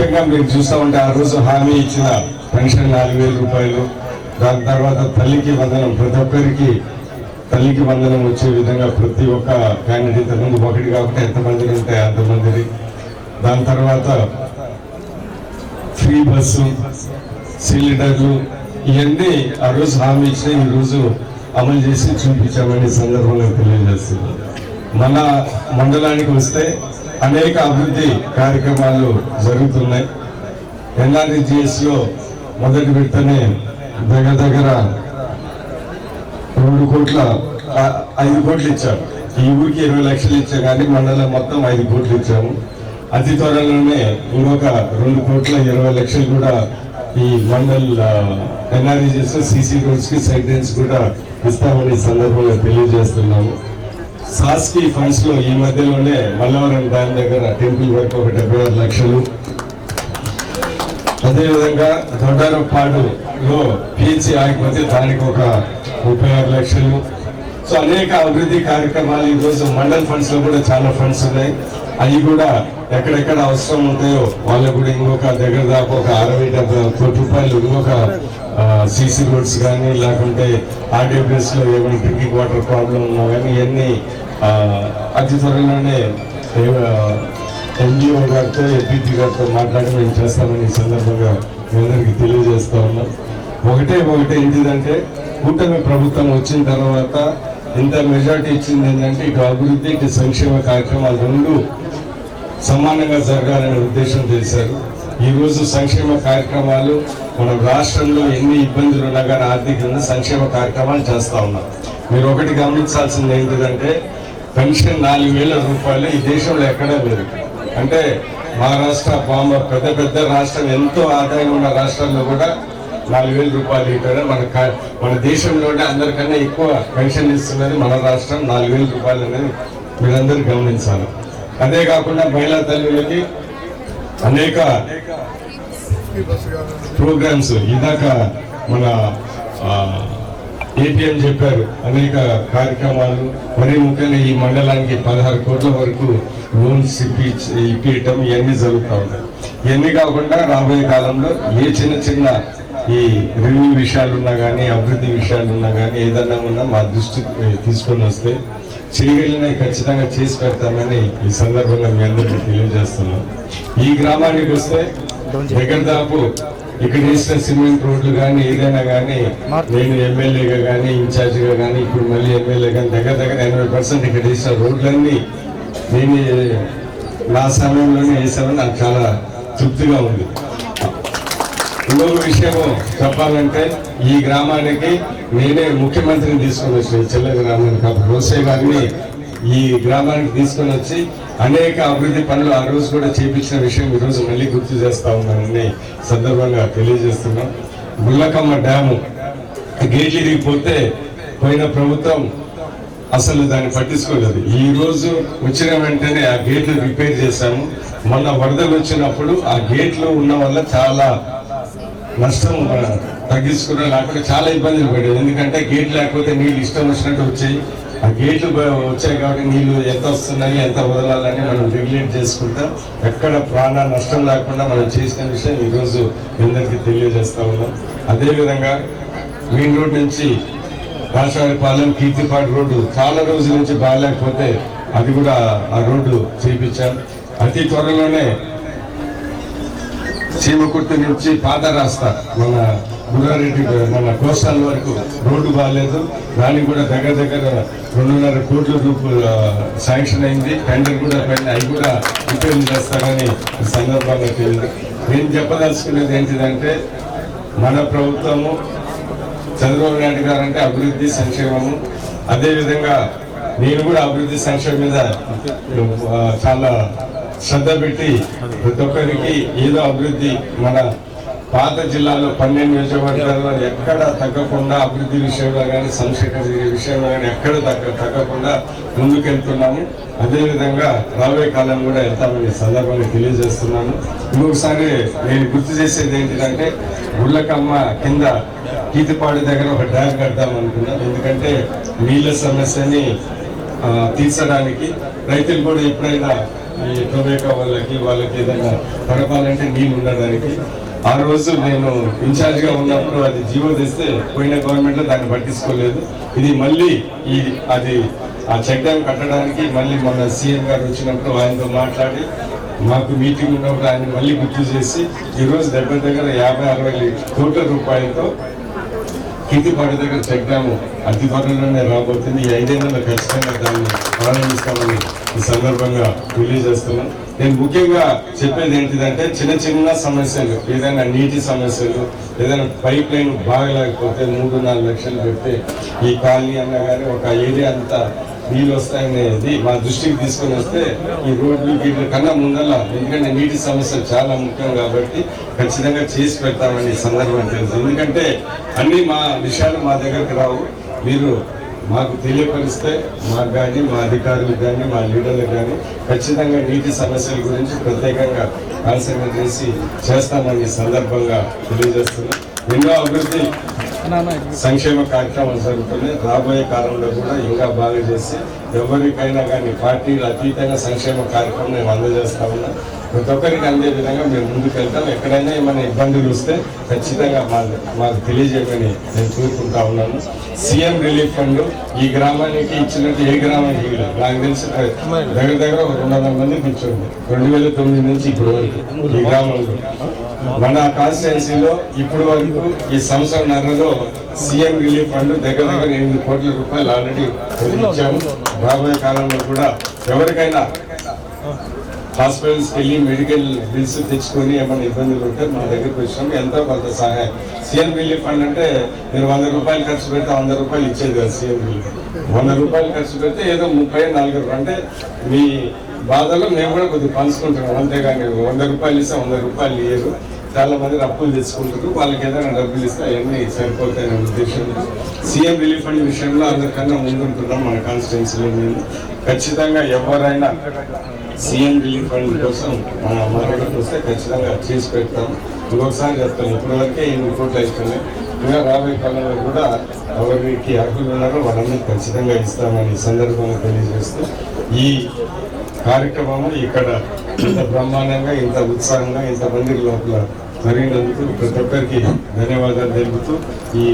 ముఖ్యంగా మీరు చూస్తూ ఉంటే ఆ రోజు హామీ ఇచ్చిన పెన్షన్ నాలుగు రూపాయలు దాని తర్వాత తల్లికి వందనం ప్రతి ఒక్కరికి తల్లికి వందనం వచ్చే విధంగా ప్రతి ఒక్క క్యాండిడేట్ ముందు ఒకటి కాబట్టి ఎంతమంది ఉంటే అంతమందిని దాని తర్వాత ఫ్రీ బస్సు సిలిండర్లు ఇవన్నీ ఆ రోజు హామీ ఇచ్చిన ఈ రోజు అమలు చేసి చూపించామని సందర్భంగా తెలియజేస్తుంది మన మండలానికి వస్తే అనేక అభివృద్ధి కార్యక్రమాలు జరుగుతున్నాయి. ఎన్ఆర్జిఎస్లో మొదటి విడతనే దగ్గర దగ్గర రెండు కోట్ల ఐదు కోట్లు ఇచ్చాము ఈ ఊరికి ఇరవై లక్షలు ఇచ్చాం కానీ మండలం మొత్తం ఐదు కోట్లు ఇచ్చాము. అతి త్వరలోనే ఇంకొక రెండు కోట్ల ఇరవై లక్షలు కూడా ఈ మండల్ ఎన్ఆర్జీఎస్ సిసి రోడ్స్కి సైడ్ లైన్స్ కూడా ఇస్తామని సందర్భంగా తెలియజేస్తున్నాము. సాస్కి ఫండ్స్లో ఈ మధ్యలోనే మల్లవరం డ్యామ్ దగ్గర టెంపుల్ వరకు ఒక డెబ్బై ఆరు లక్షలు. అదేవిధంగా దొడ్డారపాడులో పీచి ఆగిపోతే దానికి ఒక ముప్పై ఆరు లక్షలు. సో అనేక అభివృద్ధి కార్యక్రమాలు ఈ రోజు మండల్ ఫండ్స్లో కూడా చాలా ఫండ్స్ ఉన్నాయి. అవి కూడా ఎక్కడెక్కడ అవసరం ఉంటాయో వాళ్ళకు కూడా ఇంకొక దగ్గర దాకా ఒక అరవై డెబ్బై కోటి రూపాయలు ఇంకొక సీసీ రోడ్స్ కానీ లేకుంటే ఆర్డీఎఫ్ఎస్లో ఏమైనా డ్రింకింగ్ వాటర్ ప్రాబ్లం ఉన్నా కానీ ఇవన్నీ అతి త్వరలోనే ఎన్జిఓ గారితో ఎంపీపీ గారితో మాట్లాడి మేము చేస్తామని ఈ సందర్భంగా మీ అందరికీ తెలియజేస్తా ఉన్నాం. ఒకటే ఒకటే ఏంటిదంటే కూటమి ప్రభుత్వం వచ్చిన తర్వాత ఇంత మెజార్టీ ఇచ్చింది ఏంటంటే ఇటు అభివృద్ధి ఇటు సంక్షేమ కార్యక్రమాలు రెండు సమానంగా జరగాలనే ఉద్దేశం చేశారు. ఈరోజు సంక్షేమ కార్యక్రమాలు మన రాష్ట్రంలో ఎన్ని ఇబ్బందులు ఉన్నా కానీ ఆర్థికంగా సంక్షేమ కార్యక్రమాలు చేస్తూ ఉన్నాం. మీరు ఒకటి గమనించాల్సింది ఏంటిదంటే పెన్షన్ నాలుగు వేల రూపాయలు ఈ దేశంలో ఎక్కడా లేదు. అంటే మహారాష్ట్ర బాంబే పెద్ద పెద్ద రాష్ట్రం ఎంతో ఆదాయం ఉన్న రాష్ట్రాల్లో కూడా నాలుగు వేల రూపాయలు ఇవ్వడం మన కా- మన దేశంలోనే అందరికన్నా ఎక్కువ పెన్షన్ ఇస్తున్నది మన రాష్ట్రం. నాలుగు వేల రూపాయలు అనేది మీరందరూ గమనించాలి. అదే కాకుండా మహిళా తల్లులకి అనేక ప్రోగ్రామ్స్. ఇందాక మన ఏపీఎం చెప్పారు అనేక కార్యక్రమాలు. మరీ ముఖ్యంగా ఈ మండలానికి పదహారు కోట్ల వరకు లోన్స్ ఇప్పి ఇప్పించడం ఇవన్నీ జరుగుతూ ఉన్నాయి. ఇవన్నీ కాకుండా రాబోయే కాలంలో ఏ చిన్న చిన్న ఈ రెవెన్యూ విషయాలు ఉన్నా కానీ అభివృద్ధి విషయాలు ఉన్నా కానీ ఏదన్నా ఉన్నా మా దృష్టి తీసుకొని వస్తే చేయగలిగినవి ఖచ్చితంగా చేసి పెడతామని ఈ సందర్భంగా మీ అందరికీ తెలియజేస్తున్నాం. ఈ గ్రామానికి వస్తే దగ్గర దాపు ఇక్కడ వేసిన సిమెంట్ రోడ్లు కానీ ఏదైనా కానీ నేను ఎమ్మెల్యేగా కానీ ఇన్ఛార్జిగా కానీ ఇప్పుడు మళ్ళీ ఎమ్మెల్యే కానీ దగ్గర దగ్గర ఎనభై పర్సెంట్ ఇక్కడ వేసిన రోడ్లన్నీ నేను నా సమయంలోనే వేసామని నాకు చాలా తృప్తిగా ఉంది. ఇంకొక విషయము చెప్పాలంటే ఈ గ్రామానికి నేనే ముఖ్యమంత్రిని తీసుకొని వచ్చిన చెల్లెలు చెల్ల గ్రామానికి అప్పుడు గారిని ఈ గ్రామానికి తీసుకొని వచ్చి అనేక అభివృద్ధి పనులు ఆ రోజు కూడా చేపించిన విషయం ఈ రోజు మళ్ళీ గుర్తు చేస్తా ఉన్నానని సందర్భంగా తెలియజేస్తున్నాం. ముల్లకమ్మ డ్యాము గేట్ ఇరిగిపోతే పోయిన ప్రభుత్వం అసలు దాన్ని పట్టించుకోలేదు. ఈ రోజు వచ్చిన వెంటనే ఆ గేట్లు రిపేర్ చేశాము. మొన్న వరదలు వచ్చినప్పుడు ఆ గేట్లు ఉన్న వల్ల చాలా నష్టం తగ్గించుకున్నా లేకపోతే చాలా ఇబ్బందులు పడేది. ఎందుకంటే గేట్ లేకపోతే నీళ్ళు ఇష్టం వచ్చినట్టు వచ్చాయి. ఆ గేట్లు వచ్చాయి కాబట్టి నీళ్ళు ఎంత వస్తున్నాయి ఎంత వదలాలని మనం రెగ్యులేట్ చేసుకుంటాం ఎక్కడ ప్రాణ నష్టం లేకుండా మనం చేసిన విషయం ఈరోజు అందరికీ తెలియజేస్తా ఉన్నాం. అదేవిధంగా మెయిన్ రోడ్ నుంచి రాజాపాలెం కీర్తిపాటి రోడ్డు చాలా రోజుల నుంచి బాగాలేకపోతే అది కూడా ఆ రోడ్డు చేయించాం అతి త్వరలోనే చీమకుర్తి నుంచి పాత రాస్తా మన గురారెడ్డి మన కోస్తాల వరకు రోడ్డు బాగాలేదు దానికి కూడా దగ్గర దగ్గర రెండున్నర కోట్ల రూపాయలు శాంక్షన్ అయింది. టెండర్ కూడా పైన అవి కూడా రిపేర్ చేస్తారని సందర్భంగా తెలియదు. నేను చెప్పదలుచుకునేది ఏంటిదంటే మన ప్రభుత్వము చంద్రబాబు నాయుడు గారు అంటే అభివృద్ధి సంక్షేమము. అదేవిధంగా నేను కూడా అభివృద్ధి సంక్షేమం మీద చాలా శ్రద్ధ పెట్టి ప్రతి ఒక్కరికి ఏదో అభివృద్ధి మన పాత జిల్లాలో పన్నెండు నియోజకవర్గాల్లో ఎక్కడ తగ్గకుండా అభివృద్ధి విషయంలో కానీ సంక్షేమ విషయంలో కానీ ఎక్కడ తగ్గ తగ్గకుండా ముందుకెళ్తున్నాము. అదేవిధంగా రాబోయే కాలం కూడా వెళ్తామని సందర్భంగా తెలియజేస్తున్నాను. ఇంకొకసారి నేను గుర్తు చేసేది ఏంటంటే గుళ్ళకమ్మ కింద కీతిపాడు దగ్గర ఒక డ్యామ్ కడదాం అనుకున్నాను ఎందుకంటే నీళ్ళ సమస్యని తీర్చడానికి రైతులు కూడా ఎప్పుడైనా ఈ టొబాకో వాళ్ళకి వాళ్ళకి ఏదైనా గడపాలంటే నీళ్ళు ఉండడానికి. ఆ రోజు నేను ఇన్ఛార్జ్గా ఉన్నప్పుడు అది జీవో తెస్తే పోయిన గవర్నమెంట్లో దాన్ని పట్టించుకోలేదు. ఇది మళ్ళీ ఈ అది ఆ చెక్ డ్యామ్ కట్టడానికి మళ్ళీ మన సీఎం గారు వచ్చినప్పుడు ఆయనతో మాట్లాడి మాకు మీటింగ్ ఉన్నప్పుడు ఆయన మళ్ళీ గుర్తు చేసి ఈ రోజు దగ్గర దగ్గర యాభై అరవై కోట్ల రూపాయలతో కిందిపాటి దగ్గర చెక్ అతి త్వరలోనే రాబోతుంది. ఈ ఐదేళ్ళలో ఖచ్చితంగా దాన్ని ప్రారంభిస్తామని ఈ సందర్భంగా తెలియజేస్తున్నాం. నేను ముఖ్యంగా చెప్పేది ఏంటిదంటే చిన్న చిన్న సమస్యలు ఏదైనా నీటి సమస్యలు ఏదైనా పైప్ లైన్ బాగలేకపోతే మూడు నాలుగు లక్షలు పెడితే ఈ కాలనీ అన్న కానీ ఒక ఏరియా అంతా నీళ్ళు వస్తాయనేది మా దృష్టికి తీసుకొని వస్తే ఈ రోడ్లు వీటి కన్నా ముందల ఎందుకంటే నీటి సమస్య చాలా ముఖ్యం కాబట్టి ఖచ్చితంగా చేసి పెడతామని సందర్భం తెలుసు. ఎందుకంటే అన్ని మా విషయాలు మా దగ్గరకు రావు. మీరు మాకు తెలియపరిస్తే మాకు కానీ మా అధికారులకు కానీ మా లీడర్లకు కానీ ఖచ్చితంగా నీటి సమస్యల గురించి ప్రత్యేకంగా కాన్సన్ట్రేట్ చేసి చేస్తామని సందర్భంగా తెలియజేస్తున్నాం. ఎన్నో అభివృద్ధి సంక్షేమ కార్యక్రమాలు జరుగుతున్నాయి. రాబోయే కాలంలో కూడా ఇంకా బాగా చేసి ఎవరికైనా కానీ పార్టీలు అతీతంగా సంక్షేమ కార్యక్రమం నేను అందజేస్తా ఉన్నాను ప్రతి ఒక్కరికి అందే విధంగా మేము ముందుకు వెళ్తాం. ఎక్కడైనా ఏమైనా ఇబ్బందులు వస్తే ఖచ్చితంగా మాకు తెలియజేయమని నేను కోరుకుంటా ఉన్నాను. సీఎం రిలీఫ్ ఫండ్ ఈ గ్రామానికి ఇచ్చినట్టు ఏ గ్రామానికి ఇవ్వలేదు. నాకు తెలిసి దగ్గర దగ్గర ఒక రెండు వందల మంది కూర్చోండి రెండు వేల తొమ్మిది నుంచి ఇప్పుడు వరకు ఈ గ్రామంలో. మన కాన్స్టిట్యున్సీలో ఇప్పుడు వరకు ఈ సంవత్సరం సంవత్సరంన్నరలో సీఎం రిలీఫ్ ఫండ్ దగ్గర దగ్గర ఎనిమిది కోట్ల రూపాయలు ఆల్రెడీ ఇచ్చాము. రాబోయే కాలంలో కూడా ఎవరికైనా హాస్పిటల్స్కి వెళ్ళి మెడికల్ బిల్స్ తెచ్చుకొని ఏమైనా ఇబ్బందులు ఉంటే మా దగ్గరకు వచ్చినాం. ఎంతో కొంత సహాయం. సీఎం రిలీఫ్ ఫండ్ అంటే మీరు వంద రూపాయలు ఖర్చు పెడితే వంద రూపాయలు ఇచ్చేది కదా సీఎం రిలీఫ్. వంద రూపాయలు ఖర్చు పెడితే ఏదో ముప్పై నలుగురు అంటే మీ బాధలో మేము కూడా కొద్దిగా పంచుకుంటున్నాం. అంతేగాని వంద రూపాయలు ఇస్తే వంద రూపాయలు ఇయ్యరు. చాలా మంది అప్పులు తెచ్చుకుంటారు వాళ్ళకి ఏదైనా డబ్బులు ఇస్తే అవన్నీ సరిపోతాయనే ఉద్దేశంతో సీఎం రిలీఫ్ ఫండ్ విషయంలో అందరికన్నా ముందుంటున్నాం మన కాన్స్టిట్యున్సీలో మేము. ఖచ్చితంగా ఎవరైనా సీఎం రిలీఫ్ ఫండ్ కోసం మన మా వస్తే ఖచ్చితంగా చేసి పెడతాం. ఇంకొకసారి చెప్తాను ఇప్పటివరకే ఎన్ని కోట్లు అయిపోయినాయి ఇంకా రాబోయే కాలంలో కూడా ఎవరికి అర్హులు ఉన్నారో వాళ్ళందరూ ఖచ్చితంగా ఇస్తామని ఈ సందర్భంగా తెలియజేస్తూ ఈ కార్యక్రమము ఇక్కడ ఇంత బ్రహ్మాండంగా ఇంత ఉత్సాహంగా ఇంతమంది లోపల జరిగినందుకు ప్రతి ఒక్కరికి ధన్యవాదాలు తెలుపుతూ ఈ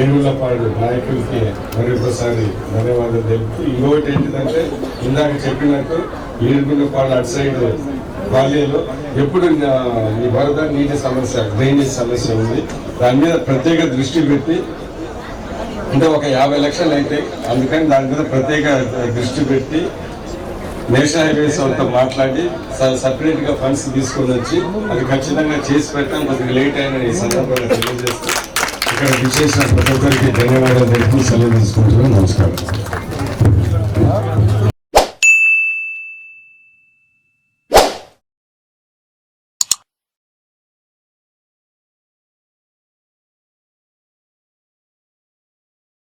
ఎరువులపాడు నాయకులకి మరొకసారి ధన్యవాదాలు తెలుపుతూ ఇంకొకటి ఏంటిదంటే ఇందాక చెప్పినట్టు ఏడుగులపాడు అటు సైడ్ బాల్యంలో ఎప్పుడు ఈ వరద నీటి సమస్య డ్రైనేజ్ సమస్య ఉంది. దాని మీద ప్రత్యేక దృష్టి పెట్టి అంటే ఒక యాభై లక్షలు అయితే అందుకని దాని మీద ప్రత్యేక దృష్టి పెట్టి నేషనల్ హైవేస్ వాళ్ళతో మాట్లాడి సపరేట్గా ఫండ్స్ తీసుకొని వచ్చి అది ఖచ్చితంగా చేసి పెట్టడం కొద్దిగా లేట్ అయిన ఈ సందర్భంగా తెలియజేస్తూ ఇక్కడ విశేష ప్రతి ఒక్కరికి ధన్యవాదాలు తెలుపుతూ సెలవు తీసుకుంటున్నాను. నమస్కారం.